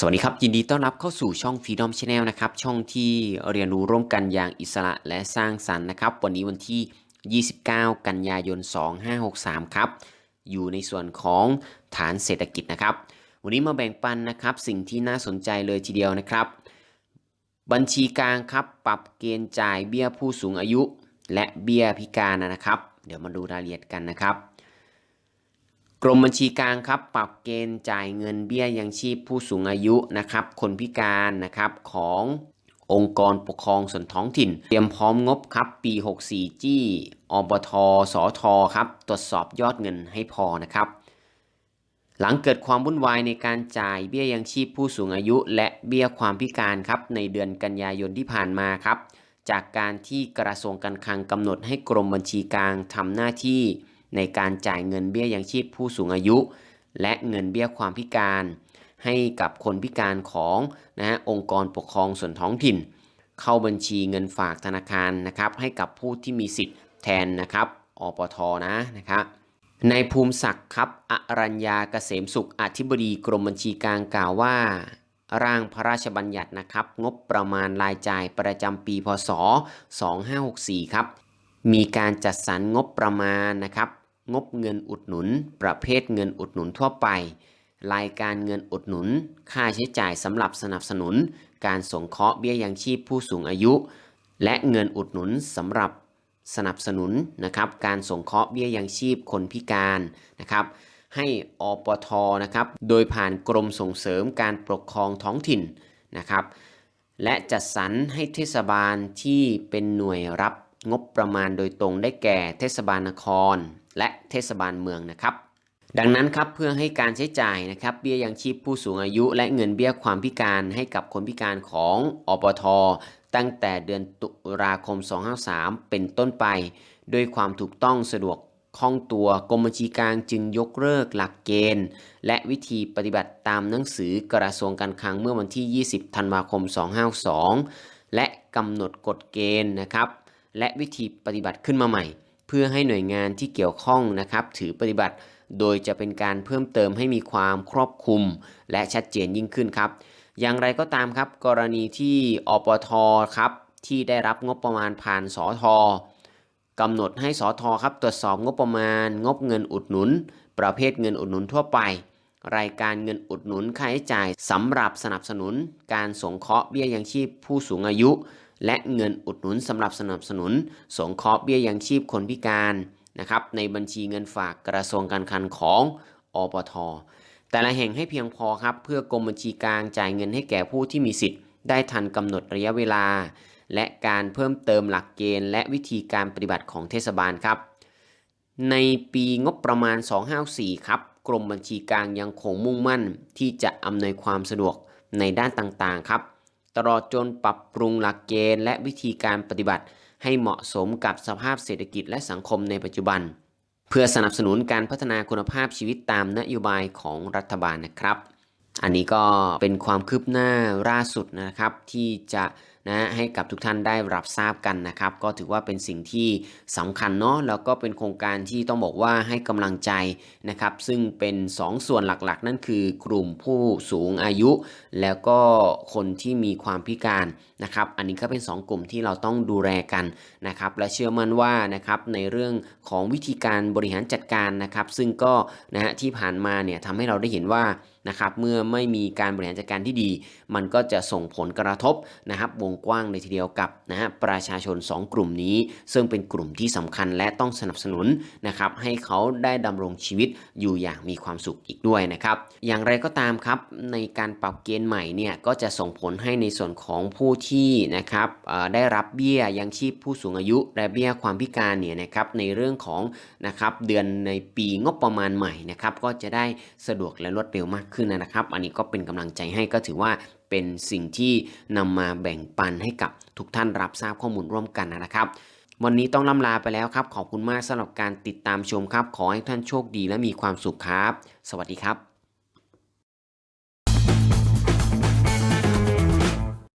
สวัสดีครับ ยินดีต้อนรับเข้าสู่ช่อง Freedom Channel นะครับ ช่องที่เรียนรู้ร่วมกันอย่างอิสระและสร้างสรรค์นะครับ วันนี้วันที่ 29 กันยายน 2563 ครับ อยู่ในส่วนของฐานเศรษฐกิจนะครับ วันนี้มาแบ่งปันนะครับ สิ่งที่น่าสนใจเลยทีเดียวนะครับ บัญชีกลางครับ ปรับเกณฑ์จ่ายเบี้ยผู้สูงอายุ และเบี้ยพิการนะครับ เดี๋ยวมาดูรายละเอียดกันนะครับ กรมบัญชีกลางครับปรับเกณฑ์จ่ายเงินเบี้ยยังชีพผู้สูงอายุนะครับ คนพิการนะครับขององค์กรปกครองส่วนท้องถิ่น เตรียมพร้อมงบครับปี 64 จี้อบทสอทครับตรวจสอบยอดเงินให้พอนะครับ หลังเกิดความวุ่นวายในการจ่ายเบี้ยยังชีพผู้สูงอายุ และเบี้ยความพิการครับในเดือนกันยายนที่ผ่านมาครับ จากการที่กระทรวงการคลังกำหนดให้กรมบัญชีกลางทำหน้าที่ ในการจ่ายเงินเบี้ยยังชีพผู้สูงอายุ และเงินเบี้ยความพิการ ให้กับคนพิการของนะฮะองค์กรปกครองส่วนท้องถิ่น เข้าบัญชีเงินฝากธนาคารนะครับให้กับผู้ที่มีสิทธิ์แทนนะครับอปทนะนะครับในภูมิศักดิ์ครับอรัญญาเกษมสุขอธิบดีกรมบัญชีกลางกล่าวว่า ร่างพระราชบัญญัตินะครับ งบประมาณรายจ่ายประจำปีพศ 2564 ครับ มีการจัดสรรงบประมาณนะครับ งบเงินอุดหนุน ประเภทเงินอุดหนุนทั่วไป รายการเงินอุดหนุน ค่าใช้จ่ายสำหรับสนับสนุน การสงเคราะห์เบี้ยยังชีพผู้สูงอายุ และเงินอุดหนุนสำหรับสนับสนุนนะครับการสงเคราะห์เบี้ยยังชีพคนพิการนะครับให้อปทนะครับโดยผ่านกรมส่งเสริมการปกครองท้องถิ่นนะครับและจัดสรรให้เทศบาลที่เป็นหน่วยรับงบประมาณโดยตรงได้แก่เทศบาลนคร เทศบาลเมืองนะครับ ดังนั้นครับเพื่อให้การใช้จ่ายนะครับเบี้ยยังชีพผู้สูงอายุ และเงินเบี้ยความพิการให้กับคนพิการของอปท ตั้งแต่เดือนตุลาคม 253 เป็นต้นไปโดยความถูกต้องสะดวกคล่องตัวกรมบัญชีกลางจึงยกเลิกหลักเกณฑ์ และวิธีปฏิบัติตามหนังสือกระทรวงการคลังเมื่อวันที่ 20 ธันวาคม 252 และกำหนดกฎเกณฑ์นะครับ และวิธีปฏิบัติขึ้นมาใหม่ เพื่อให้หน่วยงานที่เกี่ยวข้องนะครับ ถือปฏิบัติ โดยจะเป็นการเพิ่มเติมให้มีความครอบคลุม และชัดเจนยิ่งขึ้นครับ อย่างไรก็ตามครับ กรณีที่อปทครับที่ได้รับงบประมาณผ่านสอทกำหนดให้สอทอครับตรวจสอบงบประมาณ งบเงินอุดหนุน ประเภทเงินอุดหนุนทั่วไป รายการเงินอุดหนุนค่าใช้จ่ายสำหรับสนับสนุน การสงเคราะห์เบี้ยยังชีพผู้สูงอายุ และเงินอุดหนุนสำหรับสนับสนุน สงเคราะห์เบี้ยยังชีพคนพิการนะครับในบัญชีเงินฝากกระทรวงการคลังของอปท แต่ละแห่งให้เพียงพอครับ เพื่อกรมบัญชีกลางจ่ายเงินให้แก่ผู้ที่มีสิทธิ์ ได้ทันกำหนดระยะเวลา และการเพิ่มเติมหลักเกณฑ์ และวิธีการปฏิบัติของเทศบาลครับ ในปีงบประมาณ 254 ครับ กรมบัญชีกลางยังคงมุ่งมั่นที่จะอำนวยความสะดวกในด้านต่างๆครับ ตลอดจนปรับปรุงหลักเกณฑ์และวิธีการปฏิบัติ ให้เหมาะสมกับสภาพเศรษฐกิจและสังคมในปัจจุบัน เพื่อสนับสนุนการพัฒนาคุณภาพชีวิตตามนโยบายของรัฐบาลนะครับ อันนี้ก็เป็นความคืบหน้าล่าสุดนะครับที่จะ นะให้กับทุกท่านได้รับทราบกันนะครับ ก็ถือว่าเป็นสิ่งที่สำคัญเนาะแล้วก็เป็นโครงการที่ต้องบอกว่าให้กำลังใจนะครับ ซึ่งเป็น2ส่วนหลักๆ นั่นคือกลุ่มผู้สูงอายุ แล้วก็คนที่มีความพิการนะครับ อันนี้ก็เป็น 2 กลุ่มที่เราต้องดูแลกันนะครับ และเชื่อมั่นว่านะครับในเรื่องของวิธีการบริหารจัดการนะครับ ซึ่งก็นะฮะที่ผ่านมาเนี่ยทำให้เราได้เห็นว่านะครับเมื่อไม่มีการบริหารจัดการที่ดี มันก็จะส่งผลกระทบนะครับวงกว้างในทีเดียวกับนะฮะประชาชน 2 กลุ่มนี้ ซึ่งเป็นกลุ่มที่สำคัญและต้องสนับสนุนนะครับให้เขาได้ดำรงชีวิตอยู่อย่างมีความสุขอีกด้วยนะครับ อย่างไรก็ตามครับในการปรับเกณฑ์ใหม่เนี่ยก็จะส่งผลให้ในส่วนของผู้ที่นะครับได้รับเบี้ยยังชีพผู้สูงอายุและเบี้ยความพิการเนี่ยนะครับในเรื่องของนะครับเดือนในปีงบประมาณใหม่นะครับก็จะได้สะดวกและรวดเร็วมากขึ้นนะครับ อันนี้ก็เป็นกำลังใจให้ก็ถือว่า เป็นสิ่งที่นำมาแบ่งปันให้กับทุกท่านรับทราบข้อมูลร่วมกันนะครับ วันนี้ต้องล่ำลาไปแล้วครับ ขอบคุณมากสำหรับการติดตามชมครับ ขอให้ท่านโชคดีและมีความสุขครับ สวัสดีครับ